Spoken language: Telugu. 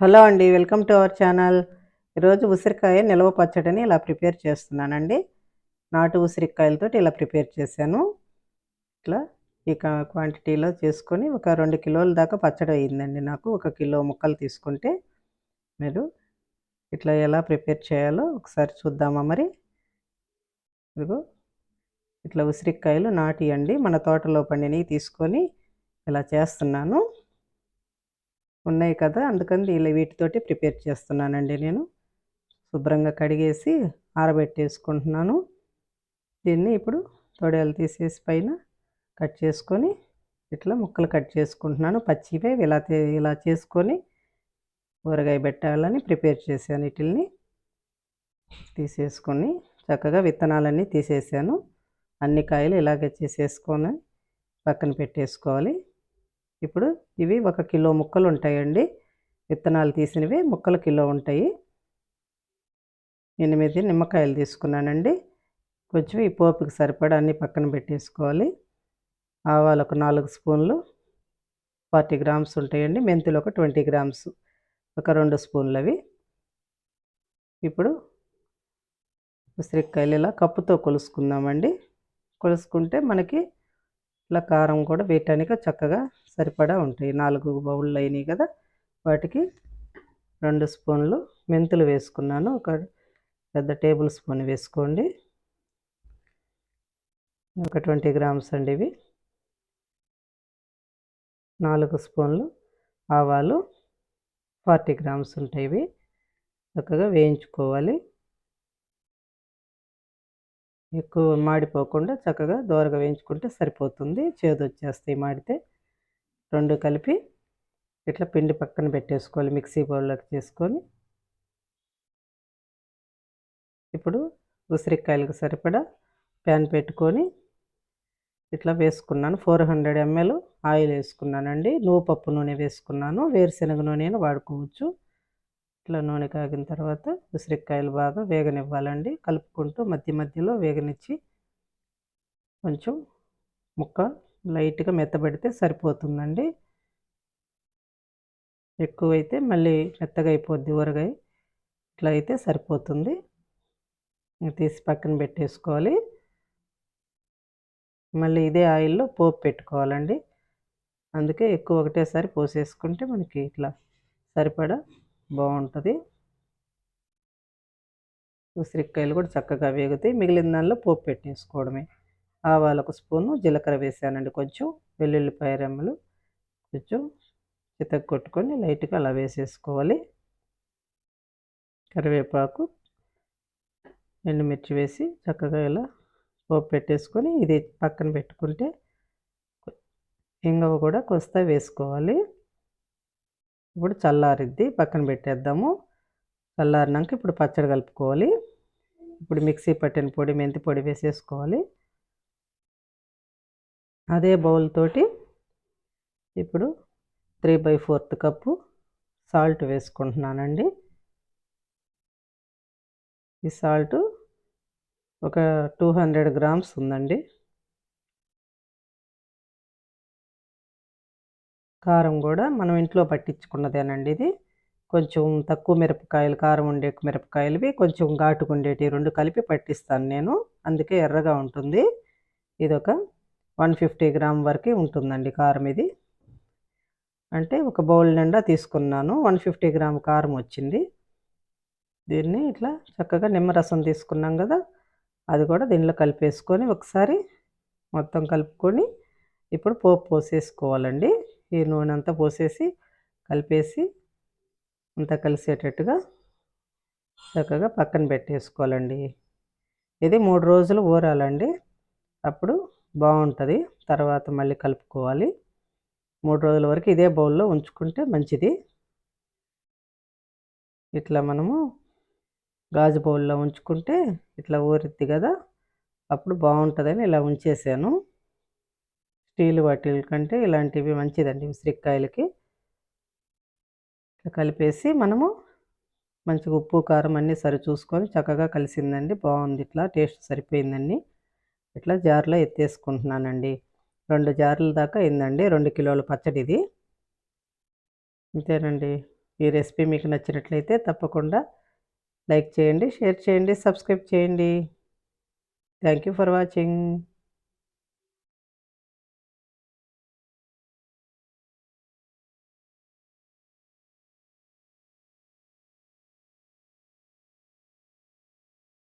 హలో అండి వెల్కమ్ టు అవర్ ఛానల్. ఈరోజు ఉసిరికాయ నిల్వ పచ్చడిని ఇలా ప్రిపేర్ చేస్తున్నానండి. నాటు ఉసిరికాయలతో ఇలా ప్రిపేర్ చేశాను. ఇట్లా ఈ క్వాంటిటీలో చేసుకొని ఒక రెండు కిలోల దాకా పచ్చడి అయ్యిందండి నాకు. ఒక కిలో ముక్కలు తీసుకుంటే మీరు ఇట్లా ఎలా ప్రిపేర్ చేయాలో ఒకసారి చూద్దామా మరి. ఇదిగో ఇట్లా ఉసిరికాయలు నాటియండి. మన తోటలో పండినవి తీసుకొని ఇలా చేస్తున్నాను. ఉన్నాయి కదా అందుకని ఇలా వీటితోటి ప్రిపేర్ చేస్తున్నానండి నేను. శుభ్రంగా కడిగేసి ఆరబెట్టేసుకుంటున్నాను. దీన్ని ఇప్పుడు తొడేలు తీసేసి పైన కట్ చేసుకొని ఇట్లా ముక్కలు కట్ చేసుకుంటున్నాను. పచ్చివే ఇలా ఇలా చేసుకొని ఊరగాయ పెట్టాలని ప్రిపేర్ చేశాను వీటిల్ని తీసేసుకొని చక్కగా విత్తనాలన్నీ తీసేసాను. అన్ని కాయలు ఇలాగే చేసేసుకొని పక్కన పెట్టేసుకోవాలి. ఇప్పుడు ఇవి ఒక కిలో ముక్కలు ఉంటాయండి విత్తనాలు తీసినవి ముక్కలు కిలో ఉంటాయి. ఎనిమిది నిమ్మకాయలు తీసుకున్నానండి. కొంచెం ఈ పోపుకి సరిపడా అన్ని పక్కన పెట్టేసుకోవాలి. ఆవాలు ఒక నాలుగు స్పూన్లు ఫార్టీ గ్రామ్స్ ఉంటాయండి. మెంతులు ఒక ట్వంటీ గ్రామ్స్ ఒక రెండు స్పూన్లు అవి ఇప్పుడు ఉసిరికాయలు ఇలా కప్పుతో కొలుసుకుందామండి. కొలుసుకుంటే మనకి ఇలా కారం కూడా వేయటానికి చక్కగా సరిపడా ఉంటాయి. నాలుగు బౌళ్ళు అయినాయి కదా. వాటికి రెండు స్పూన్లు మెంతులు వేసుకున్నాను. ఒక పెద్ద టేబుల్ స్పూన్ వేసుకోండి. ఒక ట్వంటీ గ్రామ్స్ అండి ఇవి. నాలుగు స్పూన్లు ఆవాలు. ఫార్టీ గ్రామ్స్ ఉంటాయి ఇవి. చక్కగా వేయించుకోవాలి. ఎక్కువ మాడిపోకుండా చక్కగా దోరగా వేయించుకుంటే సరిపోతుంది. చేదు వచ్చేస్తాయి మాడితే. రెండు కలిపి ఇట్లా పిండి పక్కన పెట్టేసుకోవాలి మిక్సీ బౌల్లోకి చేసుకొని. ఇప్పుడు ఉసిరికాయలకు సరిపడా ప్యాన్ పెట్టుకొని ఇట్లా వేసుకున్నాను. ఫోర్ హండ్రెడ్ ఎంఎల్ ఆయిల్ వేసుకున్నానండి. నువ్వు పప్పు నూనె వేసుకున్నాను. వేరుశనగ నూనెను వాడుకోవచ్చు. ఇట్లా నూనె కాగిన తర్వాత ఉసిరికాయలు బాగా వేగనివ్వాలండి. కలుపుకుంటూ మధ్య మధ్యలో వేగనిచ్చి కొంచెం ముక్క లైట్గా మెత్తబడితే సరిపోతుందండి. ఎక్కువైతే మళ్ళీ మెత్తగా అయిపోద్ది ఊరగాయ. ఇట్లా అయితే సరిపోతుంది. తీసి పక్కన పెట్టేసుకోవాలి. మళ్ళీ ఇదే ఆయిల్లో పోపు పెట్టుకోవాలండి. అందుకే ఎక్కువ ఒకటేసారి పోసేసుకుంటే మనకి ఇట్లా సరిపడా బాగుంటుంది. ఉసిరికాయలు కూడా చక్కగా వేగుతాయి. మిగిలిన దానిలో పోపు పెట్టేసుకోవడమే. ఆవాలు ఒక స్పూను జీలకర్ర వేసానండి కొంచెం వెల్లుల్లిపాయ రెమ్మలు కొంచెం చితక కొట్టుకొని లైట్గా అలా వేసేసుకోవాలి. కరివేపాకు ఎండుమిర్చి వేసి చక్కగా ఇలా పోపు పెట్టేసుకొని ఇది పక్కన పెట్టుకుంటే ఇంగవ కూడా కొస్తా వేసుకోవాలి. ఇప్పుడు చల్లారిద్ది పక్కన పెట్టేద్దాము. చల్లారినాక ఇప్పుడు పచ్చడి కలుపుకోవాలి. ఇప్పుడు మిక్సీ పట్టిన పొడి మెంతి పొడి వేసేసుకోవాలి. అదే బౌల్ తోటి ఇప్పుడు three by fourth cup salt వేసుకుంటున్నానండి. ఈ సాల్ట్ ఒక టూ హండ్రెడ్ గ్రామ్స్ ఉందండి. కారం కూడా మనం ఇంట్లో పట్టించుకున్నదేనండి ఇది. కొంచెం తక్కువ మిరపకాయలు కారం ఉండే మిరపకాయలవి కొంచెం ఘాటుగా ఉండేటి రెండు కలిపి పట్టిస్తాను నేను. అందుకే ఎర్రగా ఉంటుంది. ఇది ఒక వన్ ఫిఫ్టీ గ్రామ్ వరకు ఉంటుందండి కారం ఇది. అంటే ఒక బౌల్ నిండా తీసుకున్నాను. వన్ ఫిఫ్టీ గ్రామ్ కారం వచ్చింది. దీన్ని ఇట్లా చక్కగా నిమ్మరసం తీసుకున్నాం కదా అది కూడా దీనిలో కలిపేసుకొని ఒకసారి మొత్తం కలుపుకొని ఇప్పుడు పోపు పోసేసుకోవాలండి. ఈ నూనె అంతా పోసేసి కలిపేసి అంతా కలిసేటట్టుగా చక్కగా పక్కన పెట్టేసుకోవాలండి. ఇది మూడు రోజులు ఊరాలండి. అప్పుడు బాగుంటుంది. తర్వాత మళ్ళీ కలుపుకోవాలి. మూడు రోజుల వరకు ఇదే బౌల్లో ఉంచుకుంటే మంచిది. ఇట్లా మనము గాజు బౌల్లో ఉంచుకుంటే ఇట్లా ఊరిద్ది కదా అప్పుడు బాగుంటుందని ఇలా ఉంచేసాను. స్టీల్ వాటిల్ కంటే ఇలాంటివి మంచిదండి ఉసిరికాయలకి. కలిపేసి మనము మంచిగా ఉప్పు కారం అన్నీ సరి చూసుకొని చక్కగా కలిసిందండి. బాగుంది ఇట్లా టేస్ట్ సరిపోయిందండి. ఇట్లా జార్లో ఎత్తేసుకుంటున్నానండి. రెండు జార్ల దాకా అయిందండి. రెండు కిలోల పచ్చడి ఇది. అంతేనండి ఈ రెసిపీ మీకు నచ్చినట్లయితే తప్పకుండా లైక్ చేయండి షేర్ చేయండి సబ్స్క్రైబ్ చేయండి. Thank you for watching.